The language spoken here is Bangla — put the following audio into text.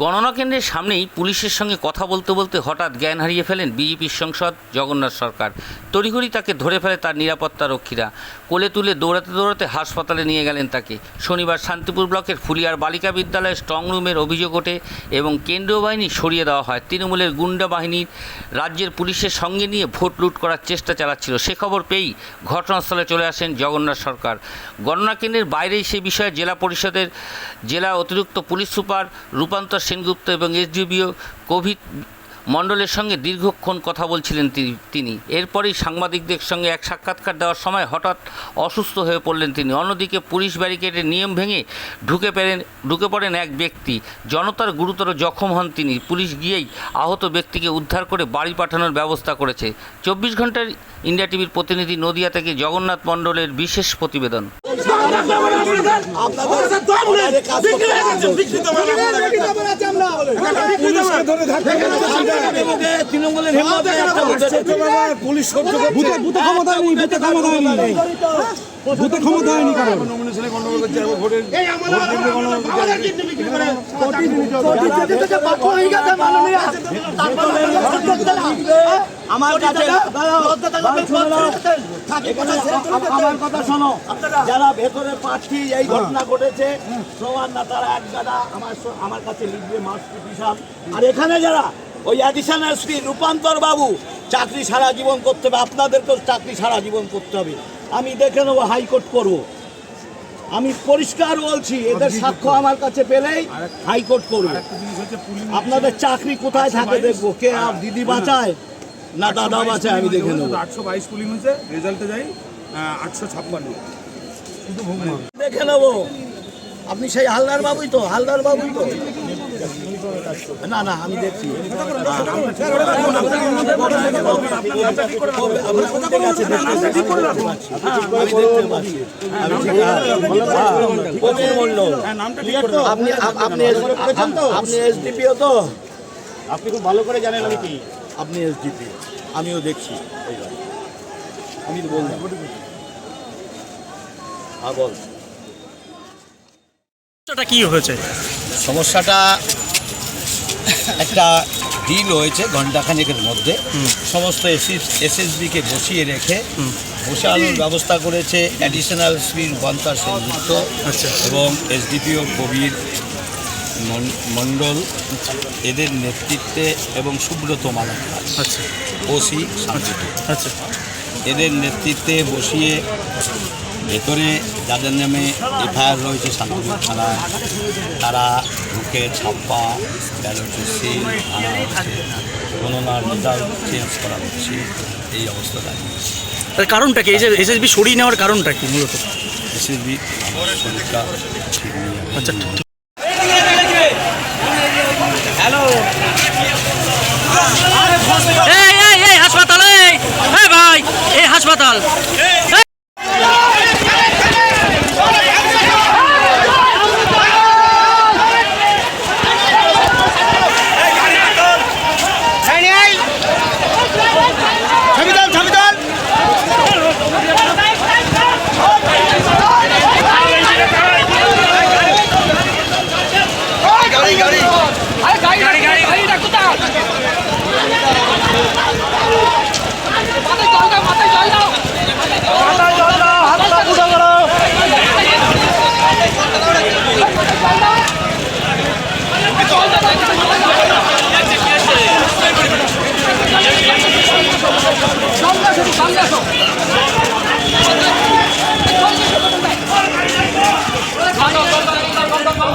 গণনা কেন্দ্রের সামনেই পুলিশের সঙ্গে কথা বলতে বলতে হঠাৎ জ্ঞান হারিয়ে ফেলেন বিজেপির সংসদ জগন্নাথ সরকার। তড়িঘড়ি তাকে ধরে ফেলে তার নিরাপত্তা রক্ষীরা। কোলে তুলে দৌড়াতে দৌড়াতে হাসপাতালে নিয়ে গেলেন তাকে। শনিবার শান্তিপুর ব্লকের ফুলিয়ার বালিকা বিদ্যালয়ের স্ট্রং রুমের অভিযোগ ওঠে এবং কেন্দ্রীয় বাহিনী সরিয়ে দেওয়া হয়। তৃণমূলের গুন্ডা বাহিনীর রাজ্যের পুলিশের সঙ্গে নিয়ে ভোট লুট করার চেষ্টা চালাচ্ছিল। সে খবর পেয়েই ঘটনাস্থলে চলে আসেন জগন্নাথ সরকার। গণনা কেন্দ্রের বাইরেই সে বিষয়ে জেলা পরিষদের জেলা অতিরিক্ত পুলিশ সুপার রূপান্তর সেনগুপ্ত এবং এসডিবিও কোভিড মণ্ডলের সঙ্গে দীর্ঘক্ষণ কথা বলছিলেন তিনি। এরপরেই সাংবাদিকদের সঙ্গে এক সাক্ষাৎকার দেওয়ার সময় হঠাৎ অসুস্থ হয়ে পড়লেন তিনি। অন্যদিকে পুলিশ ব্যারিকেডের নিয়ম ভেঙে ঢুকে পেলেন, ঢুকে পড়েন এক ব্যক্তি। জনতার গুরুতর জখম হন তিনি। পুলিশ গিয়েই আহত ব্যক্তিকে উদ্ধার করে বাড়ি পাঠানোর ব্যবস্থা করেছে। চব্বিশ ঘণ্টার ইন্ডিয়া টিভির প্রতিনিধি নদিয়া থেকে জগন্নাথ মণ্ডলের বিশেষ প্রতিবেদন। পুলিশ ক্ষমতা নেই বুথে ক্ষমতা নেই বুথে ক্ষমতা হয়নি কারণ ভোটের করছে আমার কাছে আমার কথা শোনো যারা ভেতরে প্রার্থী এই ঘটনা ঘটেছে প্রমাণ না তারা এক গাদা আমার আমার কাছে লিখবে মাস পিটিশন আর এখানে যারা ওই অ্যাডিশনাল এসপি রূপান্তর বাবু চাকরি সারা জীবন করতে হবে আপনাদেরকেও চাকরি সারা জীবন করতে হবে। আমি দেখে নেব হাইকোর্ট করব। আমি পরিষ্কার বলছি এদের সাক্ষ্য আমার কাছে পেলেই হাইকোর্ট করবে। আপনাদের চাকরি কোথায় থাকে দেখব। কে আর দিদি বাঁচায়? না দাদা বাঁচায় আমি দেখে নেব। আটশো বাইশ পুলিং হয়েছে রেজাল্টে যাই আটশো ছাপ্পান্ন। দেখে নেব। আপনি সেই হালদার বাবুই তো হালদার বাবুই তো। না না আমি দেখছি। হ্যাঁ। আপনি আপনি আপনি এসডিপিও তো? আপনি খুব ভালো করে জানেন আমি কি। আপনি এসডিপি আমিও দেখছি। আমি তো বললাম। হ্যাঁ বল। কি হয়েছে? সমস্যাটা একটা ডিল হয়েছে ঘন্টাখানেকের মধ্যে। সমস্ত এসএসবিকে বসিয়ে রেখে বসানোর ব্যবস্থা করেছে অ্যাডিশনাল শ্রী রূপান্তর সেনগুপ্ত। এবং এসডিপিও কবির মণ্ডল এদের নেতৃত্বে এবং সুব্রত মালাকার আচ্ছা। ওসি আচ্ছা। এদের নেতৃত্বে বসিয়ে ভেতরে যাদের নামে এফআইআর রয়েছে শান্তিপুর থানায় তারা ঢুকে ছাপ্পা ব্যালটের সিল আনা হচ্ছে গণনার রেজাল্ট চেঞ্জ করা হচ্ছে এই অবস্থা দাঁড়িয়েছে তার কারণটা কি? এই যে এসএসবি সরিয়ে নেওয়ার কারণটা কি মূলত? এসএসবি শরীরটা আচ্ছা ঠিক এই এই এই হাসপাতাল এই এই ভাই এই হাসপাতাল